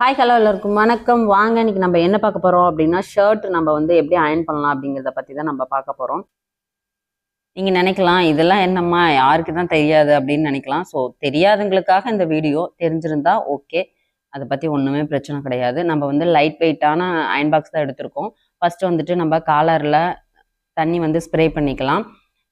Hi hello எல்லாருக்கும். வணக்கம். வாங்க இன்னைக்கு நம்ம என்ன பார்க்க போகிறோம் அப்படின்னா ஷர்ட் நம்ம வந்து எப்படி அயன் பண்ணலாம் அப்படிங்கிறத பற்றி தான் நம்ம பார்க்க போகிறோம் நீங்கள் நினைக்கலாம் இதெல்லாம் என்னம்மா யாருக்கு தான் தெரியாது அப்படின்னு நினைக்கலாம். ஸோ தெரியாதவங்களுக்காக இந்த வீடியோ தெரிஞ்சிருந்தா ஓகே அதை பற்றி ஒன்றுமே பிரச்சனை கிடையாது. நம்ம வந்து லைட் வெயிட்டான அயன் பாக்ஸ் தான் எடுத்திருக்கோம். ஃபஸ்ட்டு வந்துட்டு நம்ம காலரில் தண்ணி வந்து ஸ்ப்ரே பண்ணிக்கலாம்.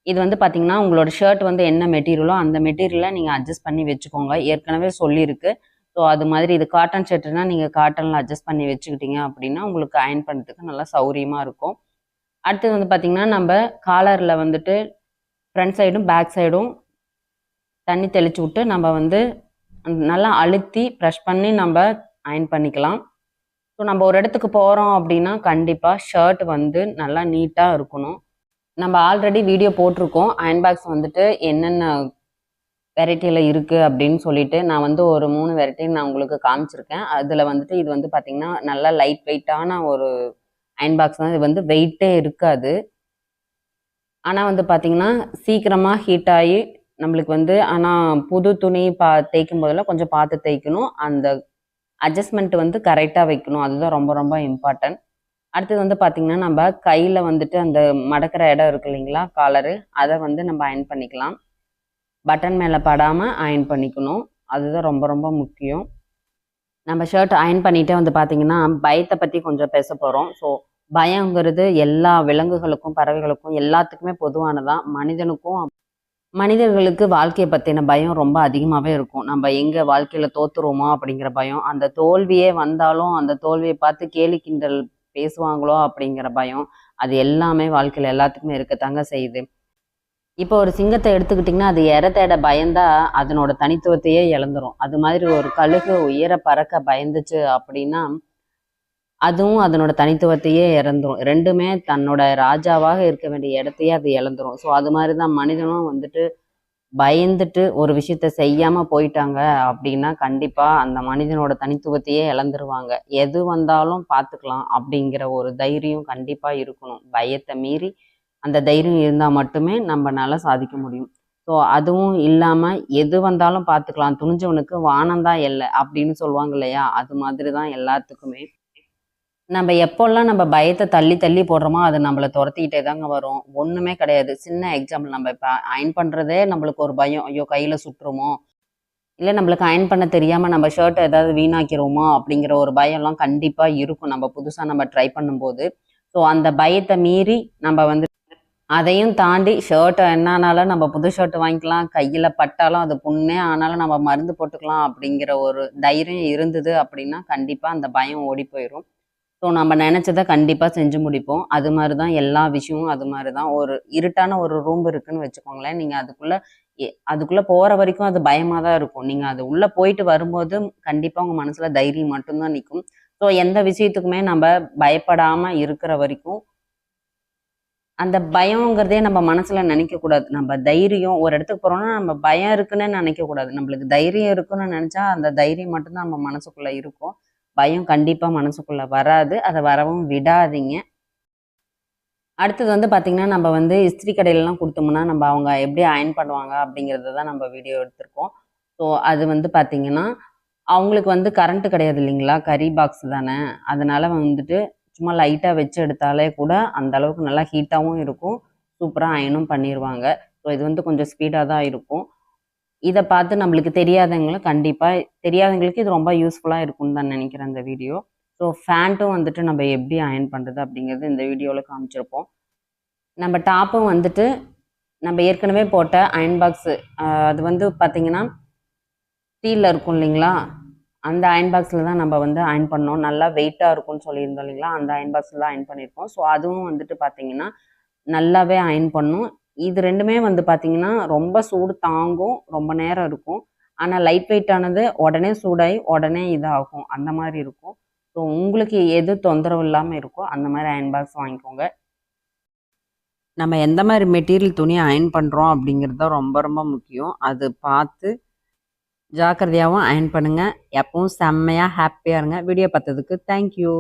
இது வந்து பார்த்தீங்கன்னா உங்களோட ஷர்ட் வந்து என்ன மெட்டீரியலோ அந்த மெட்டீரியலை நீங்கள் அட்ஜஸ்ட் பண்ணி வச்சுக்கோங்க. ஏற்கனவே சொல்லியிருக்கு. ஸோ அது மாதிரி இது காட்டன் ஷர்ட்னா நீங்கள் காட்டனில் அட்ஜஸ்ட் பண்ணி வச்சுக்கிட்டீங்க அப்படின்னா உங்களுக்கு அயன் பண்ணுறதுக்கு நல்லா சௌரியமாக இருக்கும். அடுத்தது வந்து பார்த்திங்கன்னா நம்ம காலரில் வந்துட்டு ஃப்ரண்ட் சைடும் பேக் சைடும் தண்ணி தெளிச்சு விட்டு நம்ம வந்து நல்லா அழுத்தி ப்ரெஷ் பண்ணி நம்ம அயன் பண்ணிக்கலாம். ஸோ நம்ம ஒரு இடத்துக்கு போகிறோம் அப்படின்னா கண்டிப்பாக ஷர்ட் வந்து நல்லா நீட்டாக இருக்கணும். நம்ம ஆல்ரெடி வீடியோ போட்டிருக்கோம். அயன் பாக்ஸ் வந்துட்டு என்னென்ன வெரைட்டியில் இருக்குது அப்படின்னு சொல்லிட்டு நான் வந்து ஒரு மூணு வெரைட்டி நான் உங்களுக்கு காமிச்சிருக்கேன். அதில் வந்துட்டு இது வந்து பார்த்திங்கன்னா நல்லா லைட் வெயிட்டான ஒரு அயன் பாக்ஸ் தான். இது வந்து வெயிட்டே இருக்காது. ஆனால் வந்து பார்த்திங்கன்னா சீக்கிரமாக ஹீட் ஆகி நம்மளுக்கு வந்து ஆனால் புது துணி பா தேய்க்கும் போதெல்லாம் கொஞ்சம் பார்த்து தேய்க்கணும். அந்த அட்ஜஸ்ட்மெண்ட் வந்து கரெக்டாக வைக்கணும். அதுதான் ரொம்ப ரொம்ப இம்பார்ட்டன்ட் அடுத்தது வந்து பார்த்திங்கன்னா நம்ம கையில் வந்துட்டு அந்த மடக்கிற இடம் இருக்கு இல்லைங்களா காலரு அதை வந்து நம்ம அயன் பண்ணிக்கலாம். பட்டன் மேலே படாமல் அயன் பண்ணிக்கணும். அதுதான் ரொம்ப ரொம்ப முக்கியம். நம்ம ஷர்ட் அயன் பண்ணிகிட்டே வந்து பார்த்திங்கன்னா பயத்தை பற்றி கொஞ்சம் பேச போகிறோம் ஸோ பயங்கிறது எல்லா விலங்குகளுக்கும் பறவைகளுக்கும் எல்லாத்துக்குமே பொதுவானதான் மனிதனுக்கும் மனிதர்களுக்கு வாழ்க்கையை பற்றின பயம் ரொம்ப அதிகமாகவே இருக்கும். நம்ம எங்கே வாழ்க்கையில் தோத்துருவோமோ அப்படிங்கிற பயம். அந்த தோல்வியே வந்தாலும் அந்த தோல்வியை பார்த்து கேலி கிண்டல் பேசுவாங்களோ அப்படிங்கிற பயம். அது எல்லாமே வாழ்க்கையில் எல்லாத்துக்குமே இருக்கத்தாங்க செய்யுது. இப்போ ஒரு சிங்கத்தை எடுத்துக்கிட்டிங்கன்னா அது இற தேட பயந்தா அதனோட தனித்துவத்தையே இழந்துரும். அது மாதிரி ஒரு கழுகு உயர பறக்க பயந்துச்சு அப்படின்னா அதுவும் அதனோட தனித்துவத்தையே இறந்துரும். ரெண்டுமே தன்னோட ராஜாவாக இருக்க வேண்டிய இடத்தையே அது இழந்துரும். ஸோ அது மாதிரி தான் மனிதனும் வந்துட்டு பயந்துட்டு ஒரு விஷயத்த செய்யாம போயிட்டாங்க அப்படின்னா கண்டிப்பா அந்த மனிதனோட தனித்துவத்தையே இழந்துருவாங்க. எது வந்தாலும் பார்த்துக்கலாம் அப்படிங்கிற ஒரு தைரியம் கண்டிப்பா இருக்கணும். பயத்தை மீறி அந்த தைரியம் இருந்தால் மட்டுமே நம்மனால சாதிக்க முடியும். ஸோ அதுவும் இல்லாமல் எது வந்தாலும் பார்த்துக்கலாம் துணிஞ்சவனுக்கு வானந்தான் இல்லை அப்படின்னு சொல்லுவாங்க இல்லையா? அது மாதிரி தான் எல்லாத்துக்குமே. நம்ம எப்போல்லாம் நம்ம பயத்தை தள்ளி தள்ளி போடுறோமோ அது நம்மளை துரத்திக்கிட்டே தாங்க வரும். ஒன்றுமே கிடையாது. சின்ன எக்ஸாம்பிள் நம்ம இப்போ அயன் பண்ணுறதே நம்மளுக்கு ஒரு பயம். ஐயோ கையில் சுட்டுருமோ? இல்லை நம்மளுக்கு அயன் பண்ண தெரியாமல் நம்ம ஷர்ட் ஏதாவது வீணாக்கிறோமோ அப்படிங்கிற ஒரு பயம்லாம் கண்டிப்பாக இருக்கும். நம்ம புதுசாக நம்ம ட்ரை பண்ணும்போது. ஸோ அந்த பயத்தை மீறி நம்ம வந்து அதையும் தாண்டி ஷர்ட் என்னானாலும் நம்ம புது ஷர்ட் வாங்கிக்கலாம். கையில் பட்டாலும் அது புண்ணே ஆனாலும் நம்ம மருந்து போட்டுக்கலாம் அப்படிங்கிற ஒரு தைரியம் இருந்தது அப்படின்னா கண்டிப்பாக அந்த பயம் ஓடி போயிடும் ஸோ நம்ம நினச்சதை கண்டிப்பாக செஞ்சு முடிப்போம். அது மாதிரி தான் எல்லா விஷயமும் அது மாதிரி தான் ஒரு இருட்டான ஒரு ரூம் இருக்குன்னு வச்சுக்கோங்களேன். நீங்கள் அதுக்குள்ளே அதுக்குள்ளே போகிற வரைக்கும் அது பயமாக தான் இருக்கும். நீங்கள் அது உள்ளே போயிட்டு வரும்போது கண்டிப்பாக உங்கள் மனசில் தைரியம் மட்டும்தான் நிற்கும் ஸோ எந்த விஷயத்துக்குமே நம்ம பயப்படாமல் இருக்கிற வரைக்கும் அந்த பயங்கிறதே நம்ம மனசுல நினைக்க கூடாது நம்ம தைரியம் ஒரு இடத்துக்கு போறோம்னா நம்ம பயம் இருக்குன்னு நினைக்க கூடாது நம்மளுக்கு தைரியம் இருக்குன்னு நினைச்சா அந்த தைரியம் மட்டும்தான் நம்ம மனசுக்குள்ள இருக்கும். பயம் கண்டிப்பா மனசுக்குள்ள வராது. அதை வரவும் விடாதீங்க. அடுத்தது வந்து பார்த்திங்கன்னா நம்ம வந்து இஸ்திரி கடையிலலாம் கொடுத்தோம்னா நம்ம அவங்க எப்படி அயன் பண்ணுவாங்க அப்படிங்கிறத தான் நம்ம வீடியோ எடுத்திருக்கோம். ஸோ அது வந்து பார்த்திங்கன்னா அவங்களுக்கு வந்து கரண்ட்டு கிடையாது இல்லைங்களா? கறி பாக்ஸ் தானே. அதனால வந்துட்டு சும்மா லைட்டாக வச்சு எடுத்தாலே கூட அந்த அளவுக்கு நல்லா ஹீட்டாகவும் இருக்கும். சூப்பராக அயனும் பண்ணிடுவாங்க ஸோ இது வந்து கொஞ்சம் ஸ்பீடாக தான் இருக்கும். இதை பார்த்து நம்மளுக்கு தெரியாதவங்களும் கண்டிப்பாக தெரியாதவங்களுக்கு இது ரொம்ப யூஸ்ஃபுல்லாக இருக்கும்னு தான் நினைக்கிறேன் இந்த வீடியோ ஸோ ஃபேண்ட்டும் வந்துட்டு நம்ம எப்படி அயன் பண்ணுறது அப்படிங்கிறது இந்த வீடியோவில் காமிச்சிருப்போம். நம்ம டாப்பும் வந்துட்டு நம்ம ஏற்கனவே போட்ட அயன் பாக்ஸு அது வந்து பார்த்திங்கன்னா ஸ்டீலில் இருக்கும் இல்லைங்களா? அந்த அயன் பாக்ஸில் தான் நம்ம வந்து அயன் பண்ணோம். நல்லா வெயிட்டாக இருக்கும்னு சொல்லியிருந்தோம் இல்லைங்களா? அந்த அயன் பாக்ஸில் தான் அயன் பண்ணியிருக்கோம். ஸோ அதுவும் வந்துட்டு பார்த்தீங்கன்னா நல்லாவே அயன் பண்ணும். இது ரெண்டுமே வந்து பார்த்தீங்கன்னா ரொம்ப சூடு தாங்கும். ரொம்ப நேரம் இருக்கும். ஆனால் லைட் வெயிட்டானது உடனே சூடாகி உடனே இதாகும். அந்த மாதிரி இருக்கும். ஸோ உங்களுக்கு எது தொந்தரவு இல்லாமல் இருக்கோ அந்த மாதிரி அயன் பாக்ஸ் வாங்கிக்கோங்க. நம்ம எந்த மாதிரி மெட்டீரியல் துணியை அயன் பண்ணுறோம் அப்படிங்கிறது தான் ரொம்ப ரொம்ப முக்கியம். அது பார்த்து ஜாக்கிரதையாகவும் அயன் பண்ணுங்கள் எப்பவும் செம்மையாக ஹாப்பியாக இருங்க. வீடியோ பார்த்ததுக்கு தேங்க்யூ